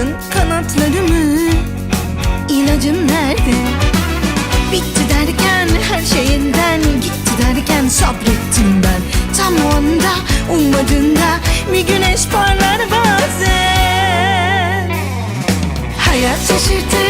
Kırdın kanatlarımı. İlacım nerede? Bitti derken her şey elden Gitti derken sabrettim ben. Tam o anda ummadığında Bir güneş parlar bazen. Hayat şaşırtır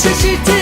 umudum kalmamışken